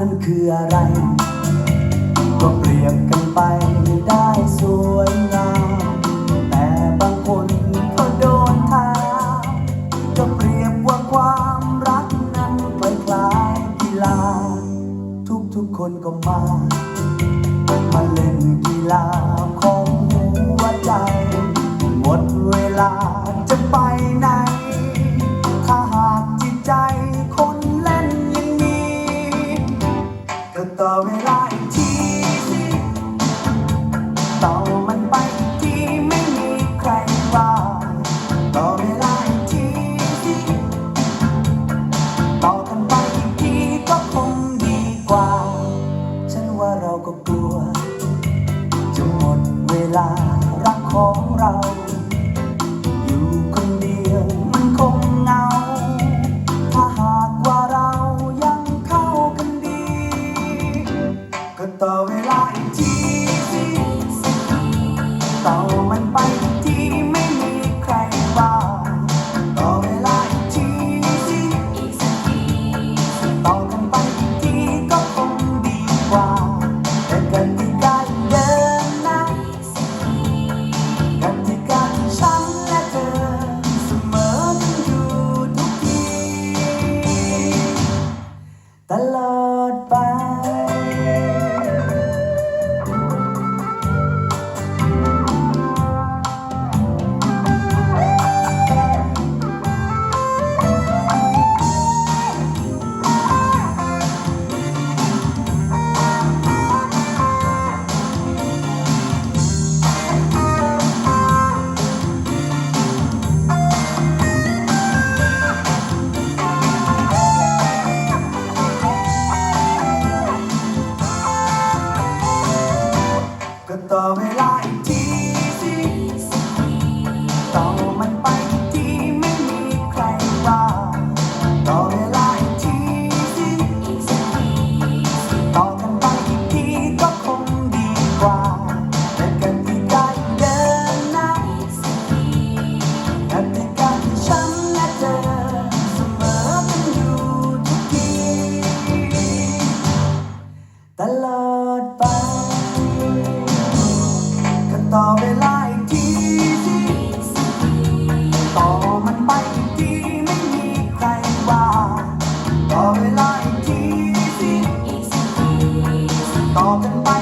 รันั้นคืออะไร ก็เปรียบกันไปได้สวยงามแต่บางคนก็โดนถาก็เปรียบว่าความรักนั้นคล้ายกีฬา ทุกๆคนก็มา มาเล่นกีฬาข ว่าเราก็กลัว จะหมดเวลารักของ ต้อง ต่อกันไป